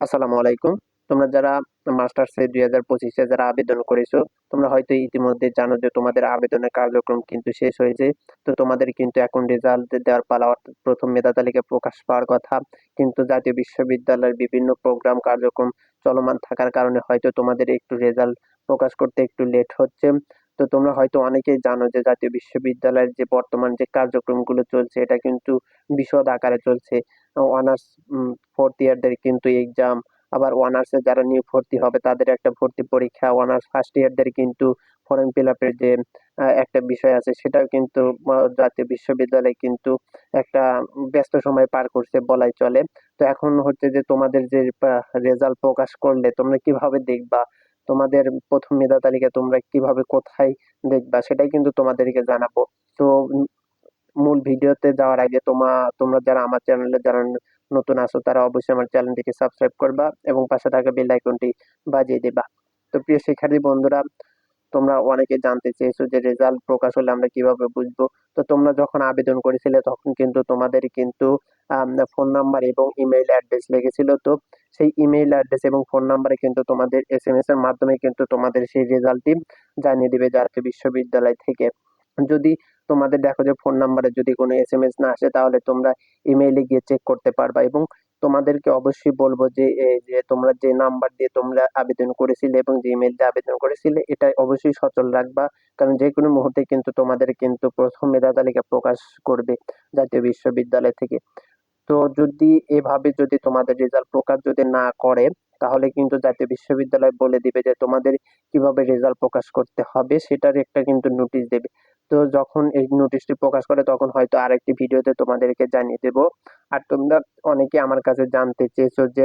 আসসালামু আলাইকুম। তোমরা যারা মাস্টার্সে দুই হাজার পঁচিশে যারা আবেদন করেছ, তোমরা হয়তো ইতিমধ্যে জানো যে তোমাদের আবেদনের কার্যক্রম কিন্তু শেষ হয়েছে। তো তোমাদের কিন্তু এখন রেজাল্ট দেওয়ার পালা অর্থাৎ প্রথম মেধা তালিকা প্রকাশ পাওয়ার কথা। কিন্তু জাতীয় বিশ্ববিদ্যালয়ের বিভিন্ন প্রোগ্রাম কার্যক্রম চলমান থাকার কারণে হয়তো তোমাদের একটু রেজাল্ট প্রকাশ করতে একটু লেট হচ্ছে। তো তোমরা হয়তো অনেকেই জানো যে জাতীয় বিশ্ববিদ্যালয়ের যে বর্তমান যে কার্যক্রমগুলো চলছে, এটা কিন্তু বিশদ আকারে চলছে। অনার্স ফোর্থ ইয়ারদের কিন্তু এক্সাম আবার অনার্সে যারা নিয়ে ভর্তি হবে, তাদের একটা ভর্তি পরীক্ষা অনার্স ফার্স্ট ইয়ারদের কিন্তু ফর্ম ফিল আপের যে একটা বিষয় আছে, সেটাও কিন্তু জাতীয় বিশ্ববিদ্যালয় কিন্তু একটা ব্যস্ত সময় পার করছে বলাই চলে। তো এখন হচ্ছে যে তোমাদের যে রেজাল্ট প্রকাশ করলে তোমরা কীভাবে দেখবা? তোমাদের প্রথম মেধা তালিকা তোমরা কীভাবে কোথায় দেখবা সেটাই কিন্তু তোমাদেরকে জানাব। তো মূল ভিডিওতে যাওয়ার আগে তোমা, তোমরা যারা আমার চ্যানেলে যারা নতুন আসো তারা অবশ্যই আমার চ্যানেলটিকে সাবস্ক্রাইব করবা এবং পাশে থাকা বেল আইকনটি বাজিয়ে দেবা। তো প্রিয় শিক্ষার্থী বন্ধুরা তোমরা অনেকে জানতে চেয়েছো যে রেজাল্ট প্রকাশ হলে আমরা কীভাবে বুঝব? তো তোমরা যখন আবেদন করেছিলে, তখন কিন্তু তোমাদের কিন্তু ফোন নাম্বার এবং ইমেইল অ্যাড্রেস লেগেছিল। তো সেই ইমেইল অ্যাড্রেস এবং ফোন নাম্বারে কিন্তু তোমাদের এস এম এস এর মাধ্যমে কিন্তু তোমাদের সেই রেজাল্টটি জানিয়ে দিবে জাতীয় বিশ্ববিদ্যালয় থেকে। যদি তোমাদের দেখো যে ফোন নাম্বারে যদি কোনো এস এম এস না আসে, তাহলে তোমরা ইমেইলে গিয়ে চেক করতে পারবা এবং তোমাদেরকে অবশ্যই বলব যে যে তোমরা যে নাম্বার দিয়ে তোমরা আবেদন করেছিলে এবং যে ইমেল দিয়ে আবেদন করেছিলে এটা অবশ্যই সচল রাখবা। কারণ যে কোনো মুহূর্তে কিন্তু তোমাদের কিন্তু প্রথম মেধা তালিকা প্রকাশ করবে জাতীয় বিশ্ববিদ্যালয় থেকে। তো যদি এভাবে যদি তোমাদের রেজাল্ট প্রকাশ যদি না করে, তাহলে কিন্তু জাতীয় বিশ্ববিদ্যালয় বলে দিবে যে তোমাদের কীভাবে রেজাল্ট প্রকাশ করতে হবে, সেটার একটা কিন্তু নোটিশ দেবে। তো যখন এই নোটিশটি প্রকাশ করে, তখন হয়তো আরেকটি ভিডিওতে তোমাদেরকে জানিয়ে দেব। আর তোমরা অনেকে আমার কাছে জানতে চেয়েছো যে,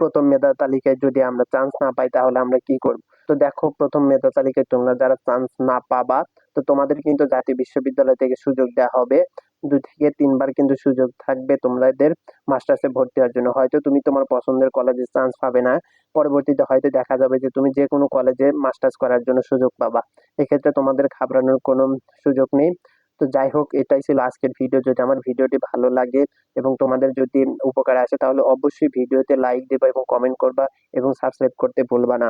প্রথম মেধা তালিকায় যদি আমরা চান্স না পাই, তাহলে আমরা কি করব? তো দেখো, প্রথম মেধা তালিকায় তোমরা যারা চান্স না পাবা, তো তোমাদের কিন্তু জাতীয় বিশ্ববিদ্যালয় থেকে সুযোগ দেওয়া হবে। দু থেকে তিনবার কিন্তু সুযোগ থাকবে তোমাদের মাস্টার্সে ভর্তি হওয়ার জন্য। হয়তো তুমি তোমার পছন্দের কলেজে চান্স পাবে না, পরবর্তীতে হয়তো দেখা যাবে যে তুমি যে কোনো কলেজে মাস্টার্স করার জন্য সুযোগ পাবা। এক্ষেত্রে তোমাদের ঘাবড়ানোর কোনো সুযোগ নেই। তো যাই হোক, এটাই ছিল আজকের ভিডিও যদি আমার ভিডিওটি ভালো লাগে এবং তোমাদের যদি উপকার আসে, তাহলে অবশ্যই ভিডিওতে লাইক দেবা এবং কমেন্ট করবা এবং সাবস্ক্রাইব করতে ভুলবা না।